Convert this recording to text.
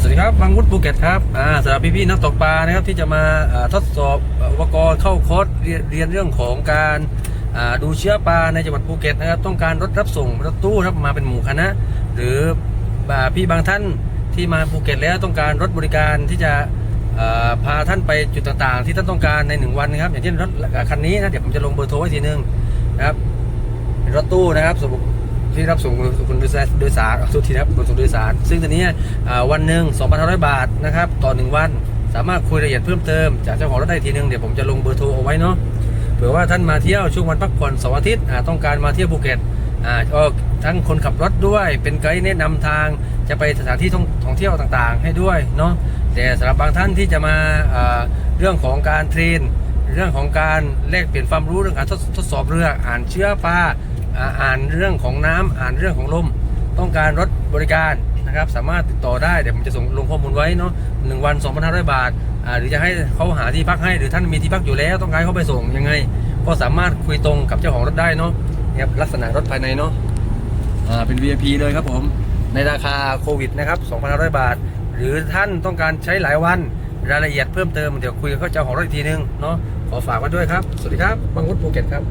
สวัสดีครับบางวุฒิภูเก็ตครับสำหรับพี่ๆนักตกปลานะครับที่จะมาทดสอบอุปกรณ์เข้าคอร์สเรียนเรียนเรื่องของการดูเชื้อปลาในจังหวัดภูเก็ตนะครับต้องการรถรับส่งรถตู้ครับมาเป็นหมู่คณะ หรือพี่บางท่านที่มาภูเก็ตแล้วต้องการรถบริการที่จะพาท่านไปจุดต่างๆ ที่ท่านต้องการในหนึ่งวันนะครับอย่างเช่นรถคันนี้นะเดี๋ยวผมจะลงเบอร์โทรไว้ทีนึงนะครับรถตู้นะครับสำหรับ ที่รับส่งคนโดยสารโดยสารสุทีนะครับขนส่งโดยสาร ซึ่งตัวนี้วันหนึ่ง2,500 บาทนะครับต่อ1วัน สามารถคุยรายละเอียดเพิ่มเติมจากเจ้าของรถได้ทีนึงเดี๋ยวผมจะลงเบอร์โทรเอาไว้เนาะเผื่อว่าท่านมาเที่ยวช่วงวันพักผ่อนเสาร์อาทิตย์ต้องการมาเที่ยวภูเก็ตอ่าก็ทั้งคนขับรถด้วย เป็นไกด์แนะนำทางจะไปสถานที่ท่ององเที่ยวต่างๆ ให้ด้วยเนาะแต่สำหรับบางท่านที่จะมาเรื่องของการเทรนเรื่องของการแลกเปลี่ยนความรู้เรื่องการทดทดสอบเรืออ่านเชื้อปลา อ่านเรื่องของน้ำอ่านเรื่องของลม ต้องการรถบริการนะครับ สามารถติดต่อได้เดี๋ยวผมจะส่งลงข้อมูลไว้เนาะหนึ่งวัน 2,500 บาทอ่าหรือจะให้เขาหาที่พักให้หรือท่านมีที่พักอยู่แล้ว ต้องการเขาไปส่งยังไง ก็สามารถคุยตรงกับเจ้าของรถได้เนาะเนี่ยครับลักษณะรถภายในเนาะอ่าเป็น VIP เลยครับผมในราคาโควิดนะครับ2,500 บาท หรือท่านต้องการใช้หลายวันรายละเอียดเพิ่มเติมเดี๋ยวคุยกับเจ้าของรถอีกทีนึงเนาะขอฝากไว้ด้วยครับ สวัสดีครับบางวุฒิภูเก็ตครับ